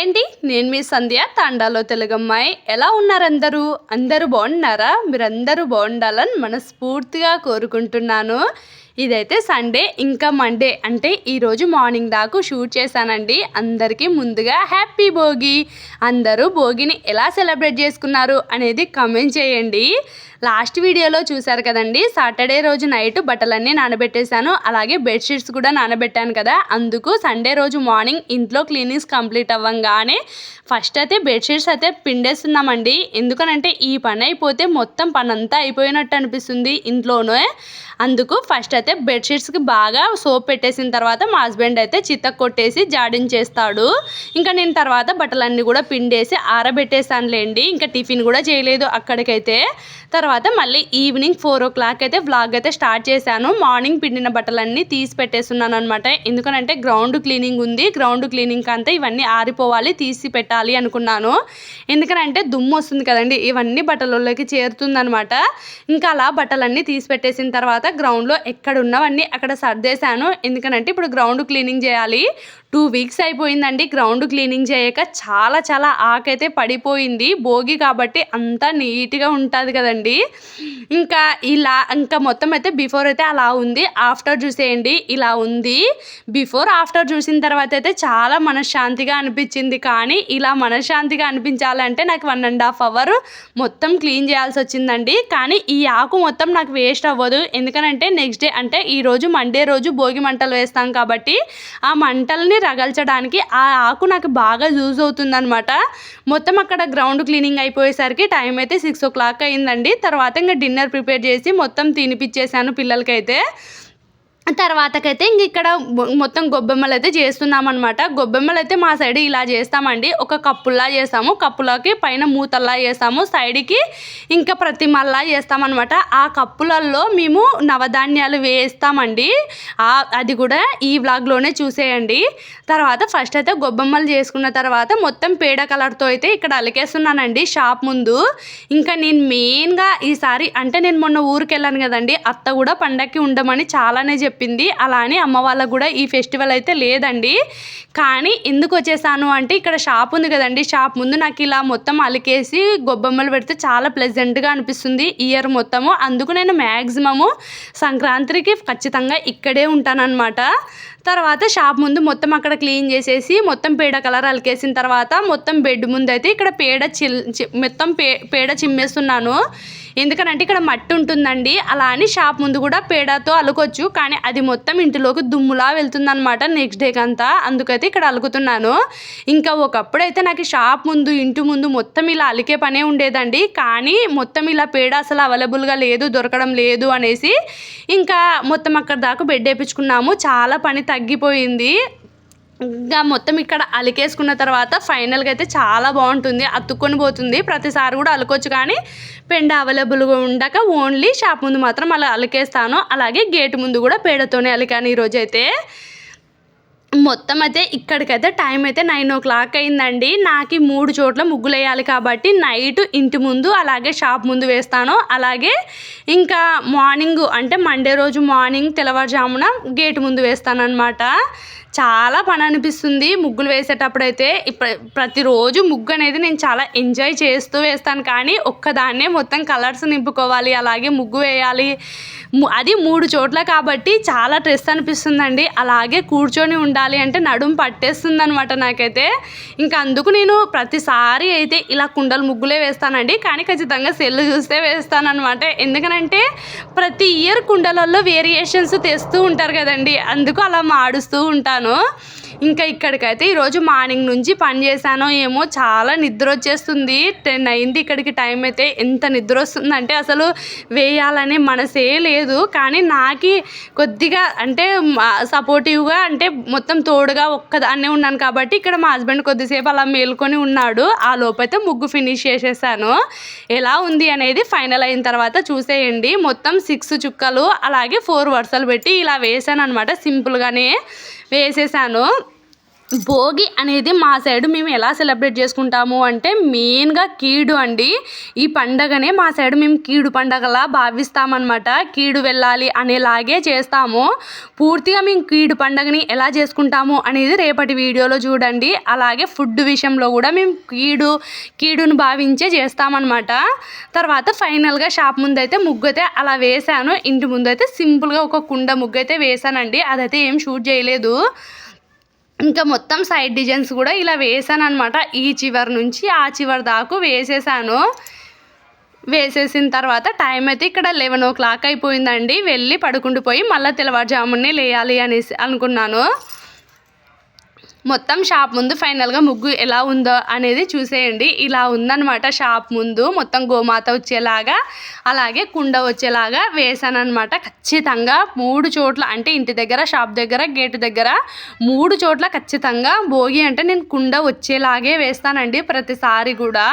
అండి నేను మీ సంధ్య తాండాలో తెలుగమ్మాయి ఎలా ఉన్నారు అందరూ అందరూ బాగున్నారా? మీరందరూ బాగుండాలని మనస్ఫూర్తిగా కోరుకుంటున్నాను. ఇదైతే సండే ఇంకా మండే. అంటే ఈరోజు మార్నింగ్ దాకా షూట్ చేశానండి. అందరికీ ముందుగా హ్యాపీ భోగి. అందరూ భోగిని ఎలా సెలబ్రేట్ చేసుకున్నారు అనేది కమెంట్ చేయండి. లాస్ట్ వీడియోలో చూశారు కదండి సాటర్డే రోజు నైట్ బట్టలన్నీ నానబెట్టేశాను. అలాగే బెడ్షీట్స్ కూడా నానబెట్టాను కదా అందుకు సండే రోజు మార్నింగ్ ఇంట్లో క్లీనింగ్స్ కంప్లీట్ అవ్వంగానే ఫస్ట్ అయితే బెడ్షీట్స్ అయితే పిండేస్తున్నామండి. ఎందుకనంటే ఈ పని అయిపోతే మొత్తం పని అంతా అయిపోయినట్టు అనిపిస్తుంది ఇంట్లోనే. అందుకు ఫస్ట్ అయితే బెడ్షీట్స్కి బాగా సోప్ పెట్టేసిన తర్వాత మా హస్బెండ్ అయితే చిత్త కొట్టేసి జాడించేస్తాడు. ఇంకా నేను తర్వాత బట్టలన్నీ కూడా పిండేసి ఆరబెట్టేసానులేండి ఇంకా టిఫిన్ కూడా చేయలేదు అక్కడికైతే. తర్వాత తర్వాత మళ్ళీ ఈవినింగ్ ఫోర్ ఓ క్లాక్ అయితే వ్లాగ్ అయితే స్టార్ట్ చేశాను. మార్నింగ్ పిండిన బట్టలన్నీ తీసి పెట్టేస్తున్నాను అనమాట ఎందుకనంటే గ్రౌండ్ క్లీనింగ్ ఉంది. గ్రౌండ్ క్లీనింగ్ అంతా ఇవన్నీ ఆరిపోవాలి తీసి పెట్టాలి అనుకున్నాను. ఎందుకనంటే దుమ్ము వస్తుంది కదండి ఇవన్నీ బట్టలలోకి చేరుతుందనమాట ఇంకా అలా బట్టలన్నీ తీసి పెట్టేసిన తర్వాత గ్రౌండ్లో ఎక్కడ ఉన్నవన్నీ అక్కడ సర్దేశాను. ఎందుకనంటే ఇప్పుడు గ్రౌండ్ క్లీనింగ్ చేయాలి. టూ వీక్స్ అయిపోయిందండి గ్రౌండ్ క్లీనింగ్ చేయక. చాలా చాలా ఆకైతే పడిపోయింది. భోగి కాబట్టి అంతా నీట్గా ఉంటుంది కదండి. ఇంకా ఇలా ఇంకా మొత్తం అయితే బిఫోర్ అయితే అలా ఉంది. ఆఫ్టర్ చూసేయండి ఇలా ఉంది. బిఫోర్ ఆఫ్టర్ చూసిన తర్వాత అయితే చాలా మనశ్శాంతిగా అనిపించింది. కానీ ఇలా మనశ్శాంతిగా అనిపించాలంటే నాకు వన్ అండ్ హాఫ్ అవర్ మొత్తం క్లీన్ చేయాల్సి వచ్చిందండి. కానీ ఈ ఆకు మొత్తం నాకు వేస్ట్ అవ్వదు. ఎందుకనంటే నెక్స్ట్ డే అంటే ఈరోజు మండే రోజు భోగి మంటలు వేస్తాం కాబట్టి ఆ మంటల్ని రగల్చడానికి ఆ ఆకు నాకు బాగా యూజ్ అవుతుందన్నమాట. మొత్తం అక్కడ గ్రౌండ్ క్లీనింగ్ అయిపోయేసరికి టైం అయితే సిక్స్ ఓ క్లాక్ అయిందండి. తర్వాత ఇంకా డిన్నర్ ప్రిపేర్ చేసి మొత్తం తినిపించేశాను పిల్లలకైతే. తర్వాతకైతే ఇంక ఇక్కడ మొత్తం గొబ్బెమ్మలు అయితే చేస్తున్నాం అనమాట గొబ్బెమ్మలు అయితే మా సైడ్ ఇలా చేస్తామండి. ఒక కప్పుల్లా చేస్తాము. కప్పులకి పైన మూతల్లా చేస్తాము. సైడ్కి ఇంకా ప్రతిమల్లా చేస్తామన్నమాట. ఆ కప్పులల్లో మేము నవధాన్యాలు వేస్తామండి. అది కూడా ఈ వ్లాగ్లోనే చూసేయండి. తర్వాత ఫస్ట్ అయితే గొబ్బెమ్మలు చేసుకున్న తర్వాత మొత్తం పేడ కలర్తో అయితే ఇక్కడ అలికేస్తున్నానండి షాప్ ముందు. ఇంకా నేను మెయిన్గా ఈసారి అంటే నేను మొన్న ఊరికి వెళ్ళాను కదండి అత్త కూడా పండక్కి ఉండమని చాలానే చెప్పాను చెప్పింది. అలా అని అమ్మ వాళ్ళకు కూడా ఈ ఫెస్టివల్ అయితే లేదండి. కానీ ఎందుకు వచ్చేసాను అంటే ఇక్కడ షాప్ ఉంది కదండి. షాప్ ముందు నాకు ఇలా మొత్తం అలికేసి గొబ్బెమ్మలు పెడితే చాలా ప్లెజెంట్గా అనిపిస్తుంది ఇయర్ మొత్తము. అందుకు నేను మ్యాక్సిమము సంక్రాంతికి ఖచ్చితంగా ఇక్కడే ఉంటానన్నమాట. తర్వాత షాప్ ముందు మొత్తం అక్కడ క్లీన్ చేసేసి మొత్తం పేడ కలర్ అలికేసిన తర్వాత మొత్తం బెడ్ ముందు అయితే ఇక్కడ పేడ చిల్ మొత్తం పే పేడ చిమ్మేస్తున్నాను. ఎందుకనంటే ఇక్కడ మట్టి ఉంటుందండి. అలా అని షాప్ ముందు కూడా పేడతో అలుకోవచ్చు. కానీ అది మొత్తం ఇంటిలోకి దుమ్ములా వెళ్తుందనమాట నెక్స్ట్ డేకి అంతా అందుకైతే ఇక్కడ అలుకుతున్నాను. ఇంకా ఒకప్పుడైతే నాకు షాప్ ముందు ఇంటి ముందు మొత్తం ఇలా అలికే పనే ఉండేదండి. కానీ మొత్తం ఇలా పేడ అసలు అవైలబుల్గా లేదు దొరకడం లేదు అనేసి ఇంకా మొత్తం అక్కడ దాకా బెడ్ వేయించుకున్నాము. చాలా పని తగ్గిపోయింది. ఇంకా మొత్తం ఇక్కడ అలికేసుకున్న తర్వాత ఫైనల్గా అయితే చాలా బాగుంటుంది. అతుక్కొని పోతుంది. ప్రతిసారి కూడా అలకొచ్చు కానీ పెండ అవైలబుల్గా ఉండక ఓన్లీ షాప్ ముందు మాత్రం అలా అలికేస్తాను. అలాగే గేట్ ముందు కూడా పేడతోనే అలికాను ఈరోజు అయితే. మొత్తం అయితే ఇక్కడికైతే టైం అయితే నైన్ ఓ క్లాక్ అయిందండి. నాకు మూడు చోట్ల ముగ్గులు వేయాలి కాబట్టి నైట్ ఇంటి ముందు అలాగే షాప్ ముందు వేస్తాను. అలాగే ఇంకా మార్నింగ్ అంటే మండే రోజు మార్నింగ్ తెల్లవారుజామున గేట్ ముందు వేస్తాను అనమాట చాలా పని అనిపిస్తుంది. ముగ్గులు వేసేటప్పుడు అయితే ప్రతిరోజు ముగ్గు అనేది నేను చాలా ఎంజాయ్ చేస్తూ వేస్తాను. కానీ ఒక్కదాన్నే మొత్తం కలర్స్ నింపుకోవాలి అలాగే ముగ్గు వేయాలి. అది మూడు చోట్ల కాబట్టి చాలా స్ట్రెస్ అనిపిస్తుందండి. అలాగే కూర్చొని ఉండాలి అంటే నడుము పట్టేస్తుంది అనమాట నాకైతే. ఇంకా అందుకు నేను ప్రతిసారి అయితే ఇలా కుండలు ముగ్గులే వేస్తానండి. కానీ ఖచ్చితంగా సెల్ చూస్తే వేస్తానమాట ఎందుకనంటే ప్రతి ఇయర్ కుండలలో వేరియేషన్స్ తెస్తూ ఉంటారు కదండి. అందుకు అలా మాడుస్తూ ఉంటాను. ఇంకా ఇక్కడికైతే ఈరోజు మార్నింగ్ నుంచి పని చేశానో ఏమో చాలా నిద్ర వచ్చేస్తుంది. టెన్ అయింది ఇక్కడికి టైం అయితే ఎంత నిద్ర వస్తుందంటే అసలు వేయాలనే మనసే లేదు. కానీ నాకు కొద్దిగా అంటే సపోర్టివ్గా అంటే మొత్తం తోడుగా ఒక్కదాన్నే ఉన్నాను కాబట్టి ఇక్కడ మా హస్బెండ్ కొద్దిసేపు అలా మేల్కొని ఉన్నాడు. ఆ లోపైతే ముగ్గు ఫినిష్ చేసేసాను. ఎలా ఉంది అనేది ఫైనల్ అయిన తర్వాత చూసేయండి. మొత్తం సిక్స్ చుక్కలు అలాగే ఫోర్ వరుసలు పెట్టి ఇలా వేసాను అనమాట సింపుల్గానే. వేసేసాను. భోగి అనేది మా సైడ్ మేము ఎలా సెలబ్రేట్ చేసుకుంటాము అంటే మెయిన్గా కీడు అండి. ఈ పండగనే మా సైడ్ మేము కీడు పండగలా భావిస్తామన్నమాట. కీడు వెళ్ళాలి అనేలాగే చేస్తాము. పూర్తిగా మేము కీడు పండగని ఎలా చేసుకుంటాము అనేది రేపటి వీడియోలో చూడండి. అలాగే ఫుడ్ విషయంలో కూడా మేము కీడు కీడును భావించే చేస్తామన్నమాట. తర్వాత ఫైనల్గా షాప్ ముందైతే ముగ్గైతే ముగ్గు అయితే అలా వేశాను. ఇంటి ముందైతే సింపుల్గా ఒక కుండ ముగ్గు అయితే వేశానండి. అదైతే ఏం షూట్ చేయలేదు. ఇంకా మొత్తం సైడ్ డిజైన్స్ కూడా ఇలా వేసాను అనమాట ఈ చివరి నుంచి ఆ చివరి దాకా వేసేసాను. వేసేసిన తర్వాత టైం అయితే ఇక్కడ లెవెన్ ఓ క్లాక్ అయిపోయిందండి. వెళ్ళి పడుకుంటూ పోయి మళ్ళీ తెల్లవారుజామునే లేయాలి అనేసి అనుకున్నాను. మొత్తం షాప్ ముందు ఫైనల్గా ముగ్గు ఎలా ఉందో అనేది చూసేయండి. ఇలా ఉందనమాట షాప్ ముందు. మొత్తం గోమాత వచ్చేలాగా అలాగే కుండ వచ్చేలాగా వేసానమాట ఖచ్చితంగా మూడు చోట్ల అంటే ఇంటి దగ్గర షాప్ దగ్గర గేట్ దగ్గర మూడు చోట్ల ఖచ్చితంగా భోగి అంటే నేను కుండ వచ్చేలాగే వేస్తానండి ప్రతిసారి కూడా.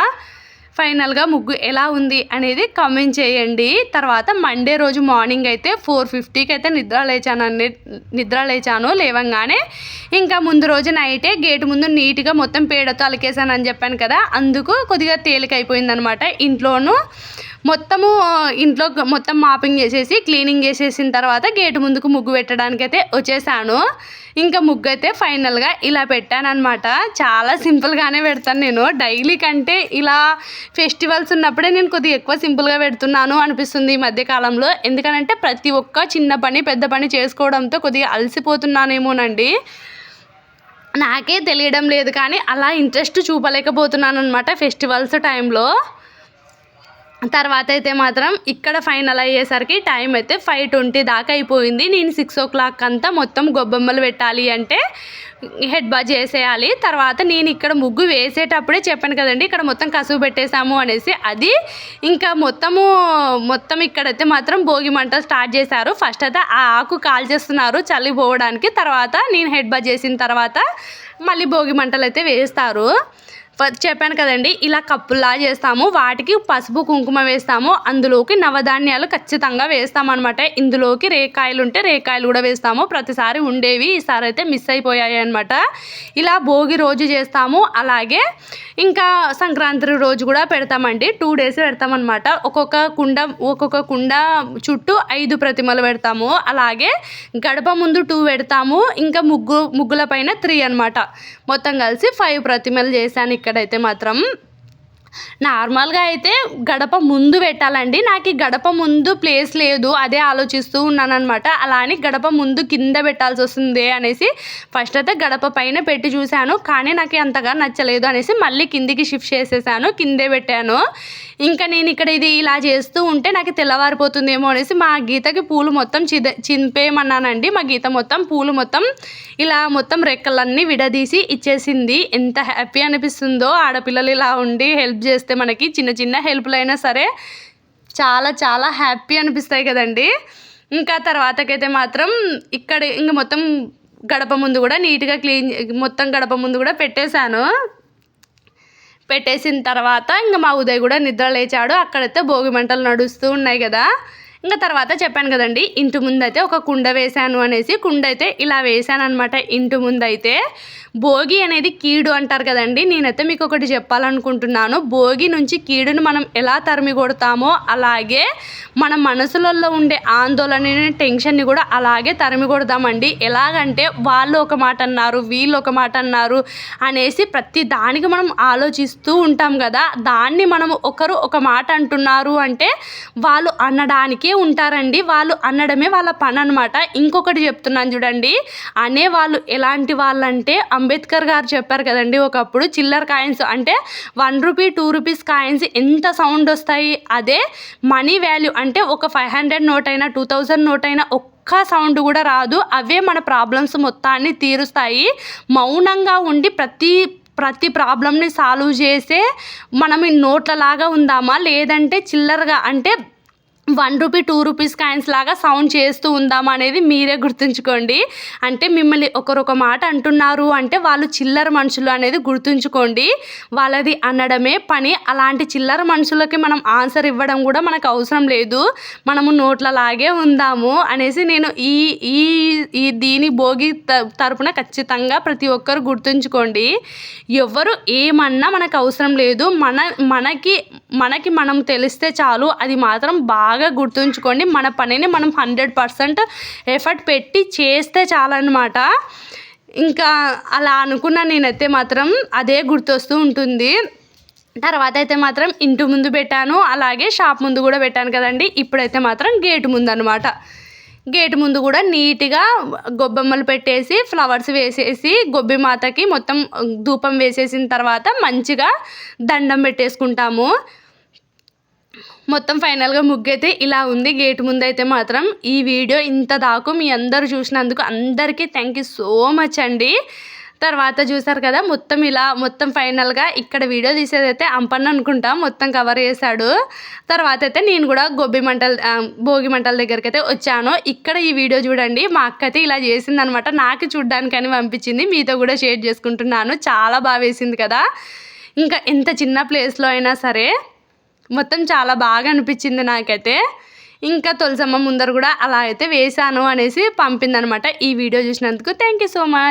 ఫైనల్గా ముగ్గు ఎలా ఉంది అనేది కామెంట్ చేయండి. తర్వాత మండే రోజు మార్నింగ్ అయితే ఫోర్ ఫిఫ్టీకి అయితే నిద్ర లేచాను నిద్ర లేచాను లేవంగానే ఇంకా ముందు రోజు నైటే గేటు ముందు నీట్గా మొత్తం పేడతో అలికేసాను అని చెప్పాను కదా అందుకు కొద్దిగా తేలిక అయిపోయిందనమాట ఇంట్లోనూ మొత్తము ఇంట్లో మొత్తం మాపింగ్ చేసేసి క్లీనింగ్ చేసేసిన తర్వాత గేటు ముందుకు ముగ్గు పెట్టడానికి అయితే వచ్చేసాను. ఇంకా ముగ్గు అయితే ఫైనల్గా ఇలా పెట్టాను అనమాట చాలా సింపుల్గానే పెడతాను నేను. డైలీ కంటే ఇలా ఫెస్టివల్స్ ఉన్నప్పుడే నేను కొద్దిగా ఎక్కువ సింపుల్గా పెడుతున్నాను అనిపిస్తుంది ఈ మధ్యకాలంలో ఎందుకనంటే ప్రతి ఒక్క చిన్న పని పెద్ద పని చేసుకోవడంతో కొద్దిగా అలసిపోతున్నానేమోనండి. నాకే తెలియడం లేదు కానీ అలా ఇంట్రెస్ట్ చూపలేకపోతున్నాను అనమాట ఫెస్టివల్స్ టైంలో. తర్వాత అయితే మాత్రం ఇక్కడ ఫైనల్ అయ్యేసరికి టైం అయితే ఫైవ్ ట్వంటీ దాకా అయిపోయింది. నేను సిక్స్ ఓ క్లాక్ అంతా మొత్తం గొబ్బెమ్మలు పెట్టాలి అంటే హెడ్ బాజ్ చేసేయాలి. తర్వాత నేను ఇక్కడ ముగ్గు వేసేటప్పుడే చెప్పాను కదండి ఇక్కడ మొత్తం కసువు పెట్టేశాము అనేసి. అది ఇంకా మొత్తము మొత్తం ఇక్కడైతే మాత్రం భోగి మంట స్టార్ట్ చేశారు. ఫస్ట్ అయితే ఆ ఆకు కాల్ చేస్తున్నారు చలి పోవడానికి. తర్వాత నేను హెడ్ బాజ్ చేసిన తర్వాత మళ్ళీ భోగి మంటలు అయితే వేస్తారు. చెప్పాను కదండి ఇలా కప్పులా చేస్తాము వాటికి పసుపు కుంకుమ వేస్తాము అందులోకి నవధాన్యాలు ఖచ్చితంగా వేస్తామన్నమాట. ఇందులోకి రేకాయలు ఉంటే రేకాయలు కూడా వేస్తాము ప్రతిసారి ఉండేవి ఈసారి అయితే మిస్ అయిపోయాయి అనమాట ఇలా భోగి రోజు చేస్తాము అలాగే ఇంకా సంక్రాంతి రోజు కూడా పెడతామండి టూ డేస్ పెడతామన్నమాట. ఒక్కొక్క కుండ ఒక్కొక్క కుండ చుట్టూ ఐదు ప్రతిమలు పెడతాము అలాగే గడప ముందు టూ పెడతాము ఇంకా ముగ్గు ముగ్గుల పైన త్రీ అనమాట మొత్తం కలిసి ఫైవ్ ప్రతిమలు చేశాను ఇక్కడైతే మాత్రం నార్మల్గా అయితే గడప ముందు పెట్టాలండి. నాకు ఈ గడప ముందు ప్లేస్ లేదు. అదే ఆలోచిస్తూ ఉన్నాను అనమాట అలా అని గడప ముందు కింద పెట్టాల్సి వస్తుంది అనేసి ఫస్ట్ అయితే గడప పైన పెట్టి చూశాను. కానీ నాకు అంతగా నచ్చలేదు అనేసి మళ్ళీ కిందికి షిఫ్ట్ చేసేసాను. కిందే పెట్టాను. ఇంకా నేను ఇక్కడ ఇది ఇలా చేస్తూ ఉంటే నాకు తెల్లవారిపోతుందేమో అనేసి మా గీతకి పూలు మొత్తం చిద చింపేయమన్నానండి. మా గీత మొత్తం పూలు మొత్తం ఇలా మొత్తం రెక్కలన్నీ విడదీసి ఇచ్చేసింది. ఎంత హ్యాపీ అనిపిస్తుందో ఆడపిల్లలు ఇలా ఉండి హెల్ప్ చేస్తే మనకి చిన్న చిన్న హెల్ప్లు అయినా సరే చాలా చాలా హ్యాపీ అనిపిస్తాయి కదండి. ఇంకా తర్వాతకైతే మాత్రం ఇక్కడ ఇంక మొత్తం గడప ముందు కూడా నీట్గా క్లీన్ మొత్తం గడప ముందు కూడా పెట్టేశాను. పెట్టేసిన తర్వాత ఇంకా మా ఉదయ్ కూడా నిద్ర లేచాడు. అక్కడైతే భోగి మంటలు నడుస్తూ ఉన్నాయి కదా. ఇంకా తర్వాత చెప్పాను కదండి ఇంటి ముందైతే ఒక కుండ వేశాను అనేసి కుండ అయితే ఇలా వేశాను అనమాట ఇంటి ముందైతే భోగి అనేది కీడు అంటారు కదండి నేనైతే మీకు ఒకటి చెప్పాలనుకుంటున్నాను. భోగి నుంచి కీడును మనం ఎలా తరిమి కొడతామో అలాగే మన మనసులలో ఉండే ఆందోళన టెన్షన్ని కూడా అలాగే తరిమి కొడదామండి ఎలాగంటే వాళ్ళు ఒక మాట అన్నారు వీళ్ళు ఒక మాట అన్నారు అనేసి ప్రతి దానికి మనం ఆలోచిస్తూ ఉంటాం కదా. దాన్ని మనం ఒకరు ఒక మాట అంటున్నారు అంటే వాళ్ళు అనడానికి ఉంటారండి. వాళ్ళు అనడమే వాళ్ళ పని అనమాట ఇంకొకటి చెప్తున్నాను చూడండి. అనేవాళ్ళు ఎలాంటి వాళ్ళంటే అంబేద్కర్ గారు చెప్పారు కదండి ఒకప్పుడు చిల్లర కాయిన్స్ అంటే one rupee two rupees coins ఎంత సౌండ్ వస్తాయి? అదే మనీ వాల్యూ అంటే ఒక ఫైవ్ హండ్రెడ్ నోట్ అయినా టూ థౌజండ్ నోట్ అయినా ఒక్క సౌండ్ కూడా రాదు. అవే మన ప్రాబ్లమ్స్ మొత్తాన్ని తీరుస్తాయి. మౌనంగా ఉండి ప్రతి ప్రతి ప్రాబ్లమ్ని సాల్వ్ చేసే మనం నోట్లలాగా ఉందామా? లేదంటే చిల్లరగా అంటే one rupee two rupees coins లాగా సౌండ్ చేస్తూ ఉందాం అనేది మీరే గుర్తుంచుకోండి. అంటే మిమ్మల్ని ఒకరొక మాట అంటున్నారు అంటే వాళ్ళు చిల్లర మనుషులు అనేది గుర్తుంచుకోండి. వాళ్ళది అనడమే పని. అలాంటి చిల్లర మనుషులకి మనం ఆన్సర్ ఇవ్వడం కూడా మనకు అవసరం లేదు. మనము నోట్లలాగే ఉందాము అనేసి నేను ఈ ఈ ఈ దీని భోగి తరపున ఖచ్చితంగా ప్రతి ఒక్కరు గుర్తుంచుకోండి. ఎవరు ఏమన్నా మనకు అవసరం లేదు. మన మనకి మనకి మనం తెలిస్తే చాలు. అది మాత్రం బాగా బాగా గుర్తుంచుకోండి. మన పనిని మనం హండ్రెడ్ పర్సెంట్ ఎఫర్ట్ పెట్టి చేస్తే చాలన్నమాట. ఇంకా అలా అనుకున్న నేనైతే మాత్రం అదే గుర్తొస్తూ ఉంటుంది. తర్వాత అయితే మాత్రం ఇంటి ముందు పెట్టాను. అలాగే షాప్ ముందు కూడా పెట్టాను కదండి. ఇప్పుడైతే మాత్రం గేటు ముందు అనమాట గేటు ముందు కూడా నీట్గా గొబ్బెమ్మలు పెట్టేసి ఫ్లవర్స్ వేసేసి గొబ్బి మాతకి మొత్తం ధూపం వేసేసిన తర్వాత మంచిగా దండం పెట్టేసుకుంటాము. మొత్తం ఫైనల్గా ముగ్గు అయితే ఇలా ఉంది. గేట్ ముందు అయితే మాత్రం ఈ వీడియో ఇంత దాకు మీ అందరూ చూసినందుకు అందరికీ థ్యాంక్ యూ సో మచ్ అండి. తర్వాత చూసారు కదా మొత్తం ఇలా మొత్తం ఫైనల్గా ఇక్కడ వీడియో తీసేదైతే అంపన్న అనుకుంటా మొత్తం కవర్ చేశాడు. తర్వాత అయితే నేను కూడా గొబ్బి మంటల భోగి మంటల దగ్గరికి అయితే వచ్చాను. ఇక్కడ ఈ వీడియో చూడండి మా అక్క అయితే ఇలా చేసింది అనమాట నాకు చూడ్డానికని పంపించింది మీతో కూడా షేర్ చేసుకుంటున్నాను. చాలా బాగా వేసింది కదా. ఇంకా ఎంత చిన్న ప్లేస్లో అయినా సరే మొత్తం చాలా బాగా అనిపించింది నాకైతే. ఇంకా తులసమ్మ ముందర కూడా అలా అయితే వేశాను అనేసి పంపిందనమాట ఈ వీడియో చూసినందుకు. Thank you so much